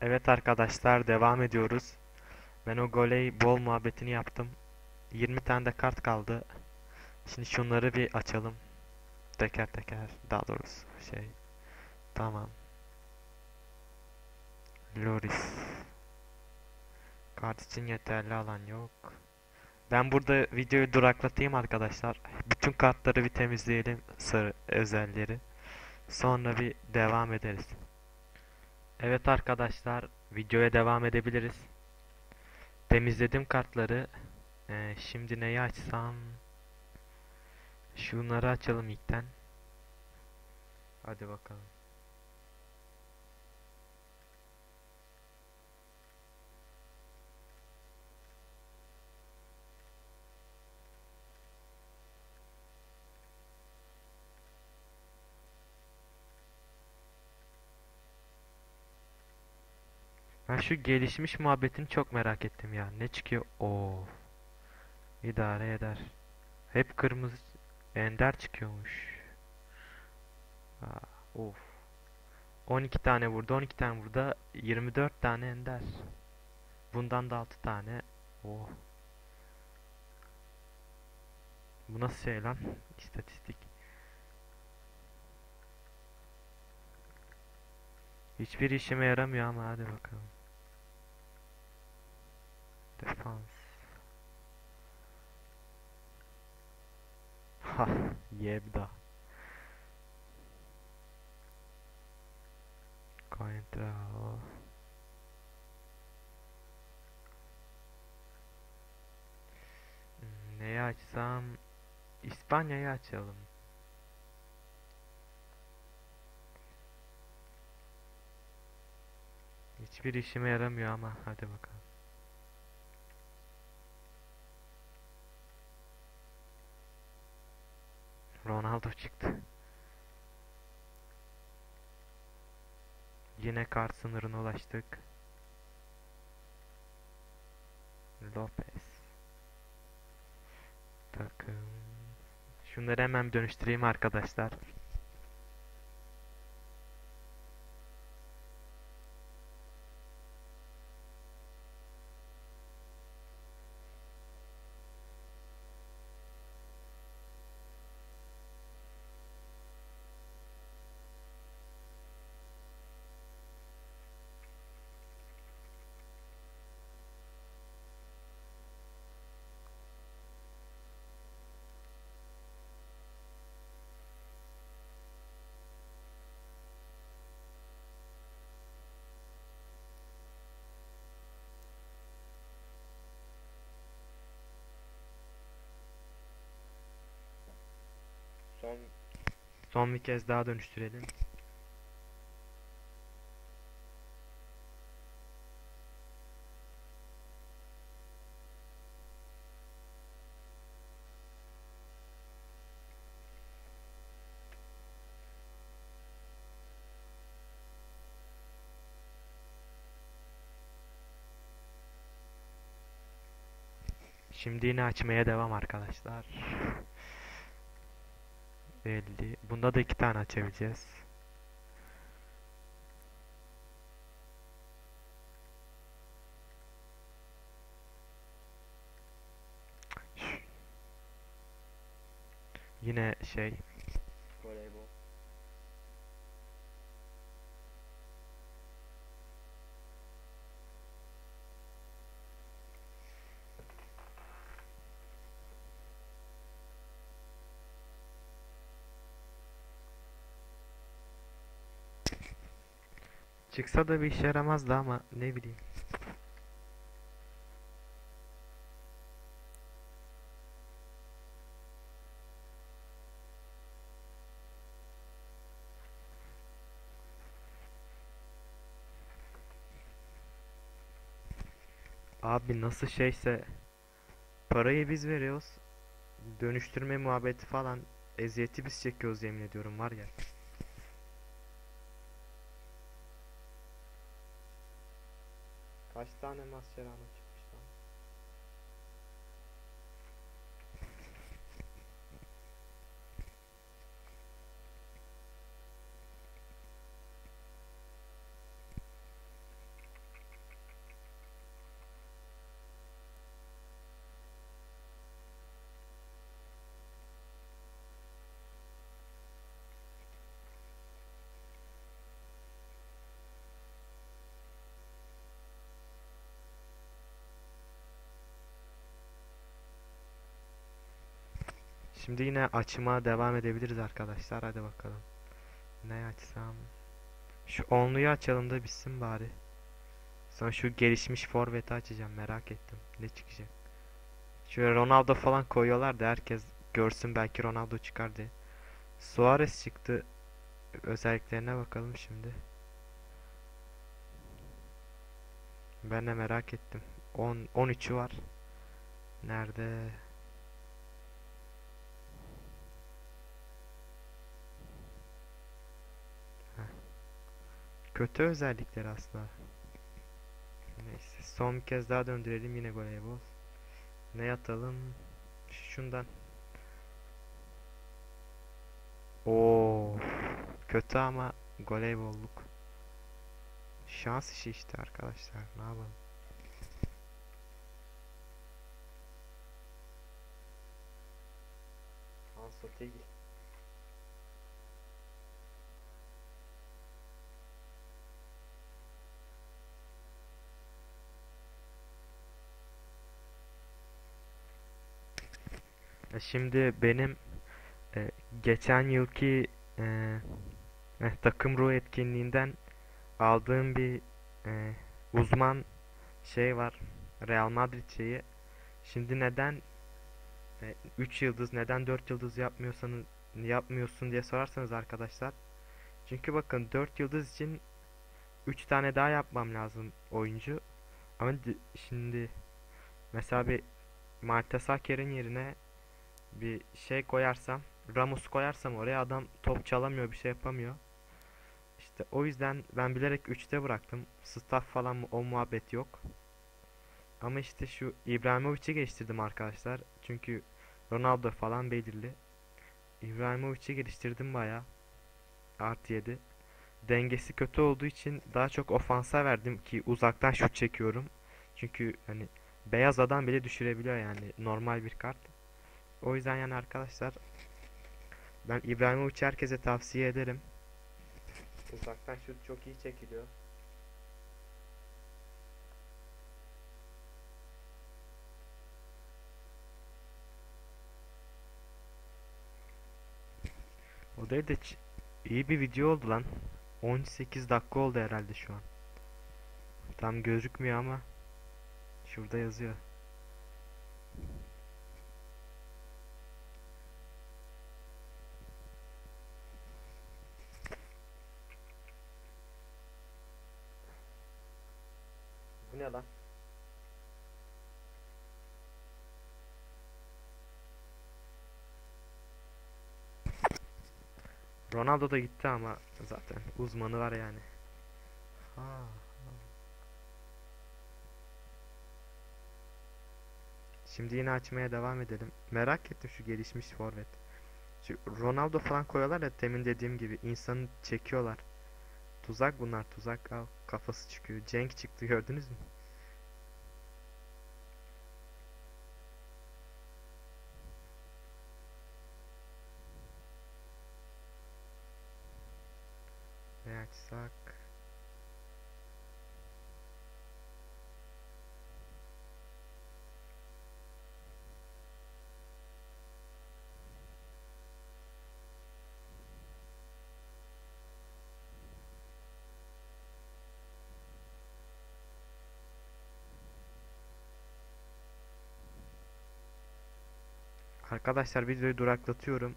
Evet arkadaşlar devam ediyoruz. Ben o goley bol muhabbetini yaptım. 20 tane de kart kaldı. Şimdi şunları bir açalım. Teker teker daha doğrusu şey. Tamam. Loris. Kart için yeterli alan yok. Ben burada videoyu duraklatayım arkadaşlar. Bütün kartları bir temizleyelim sarı özelleri. Sonra bir devam ederiz. Evet arkadaşlar videoya devam edebiliriz. Temizledim kartları. Ee, şimdi neyi açsam? Şunları açalım ilkten. Hadi bakalım. Ben şu gelişmiş muhabbetini çok merak ettim ya. Ne çıkıyor? Oo. İdare eder. Hep kırmızı ender çıkıyormuş. Aa, of. 12 tane burada, 12 tane burada, 24 tane ender. Bundan da 6 tane. Oh. Bu nasıl şey lan? İstatistik. Hiçbir işime yaramıyor ama hadi bakalım. Defans. Ha, yebda. Contra. Hmm, Neyi açsam? İspanya'yı açalım. Hiçbir işime yaramıyor ama hadi bakalım. Ronaldo çıktı. Yine kart sınırına ulaştık. Lopez. Takım. Şunları hemen dönüştüreyim arkadaşlar. Son son bir kez daha dönüştürelim. Şimdi yine açmaya devam arkadaşlar. 50. Bunda da iki tane açabileceğiz. Yine şey voleybol. Çıksa da bir işe yaramazdı ama ne bileyim. Abi nasıl şeyse parayı biz veriyoruz. Dönüştürme muhabbeti falan eziyeti biz çekiyoruz yemin ediyorum var ya. Kaç tane Şimdi yine açıma devam edebiliriz arkadaşlar. Hadi bakalım. Ne açsam? Şu onluyu açalım da bitsin bari. Sonra şu gelişmiş forveti açacağım. Merak ettim. Ne çıkacak? Şöyle Ronaldo falan koyuyorlar da herkes görsün belki Ronaldo çıkar diye. Suarez çıktı. Özelliklerine bakalım şimdi. Ben de merak ettim. 10 13'ü var. Nerede? Kötü özellikleri aslında. Neyse son bir kez daha döndürelim yine voleybol. Ne atalım? Şundan. Oo, kötü ama voleybolluk. Şans işi işte arkadaşlar. Ne yapalım? Ansotegi. Şimdi benim e, geçen yılki e, eh, takım ruhu etkinliğinden aldığım bir e, uzman şey var. Real Madrid şeyi. Şimdi neden 3 yıldız neden 4 yıldız yapmıyorsanız yapmıyorsun diye sorarsanız arkadaşlar. Çünkü bakın 4 yıldız için 3 tane daha yapmam lazım oyuncu. Ama di- şimdi mesela bir Mertesaker'in yerine bir şey koyarsam Ramos koyarsam oraya adam top çalamıyor bir şey yapamıyor. İşte o yüzden ben bilerek 3'te bıraktım. Staff falan o muhabbet yok. Ama işte şu İbrahimovic'i geliştirdim arkadaşlar. Çünkü Ronaldo falan belirli. İbrahimovic'i geliştirdim baya. Artı 7. Dengesi kötü olduğu için daha çok ofansa verdim ki uzaktan şut çekiyorum. Çünkü hani beyaz adam bile düşürebiliyor yani normal bir kart. O yüzden yani arkadaşlar ben İbrahimovic'i herkese tavsiye ederim. Uzaktan şut çok iyi çekiliyor. O değil de iyi bir video oldu lan. 18 dakika oldu herhalde şu an. Tam gözükmüyor ama şurada yazıyor. Lan? Ronaldo da gitti ama zaten uzmanı var yani. Ha. Şimdi yine açmaya devam edelim. Merak ettim şu gelişmiş forvet. Şu Ronaldo falan koyuyorlar ya temin dediğim gibi insanı çekiyorlar. Tuzak bunlar tuzak. Al kafası çıkıyor. Cenk çıktı gördünüz mü? Açsak? Arkadaşlar videoyu duraklatıyorum.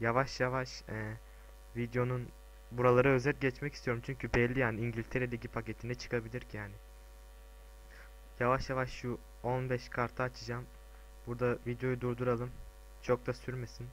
Yavaş yavaş e, videonun buraları özet geçmek istiyorum. Çünkü belli yani İngiltere Ligi paketinde çıkabilir ki yani. Yavaş yavaş şu 15 kartı açacağım. Burada videoyu durduralım. Çok da sürmesin.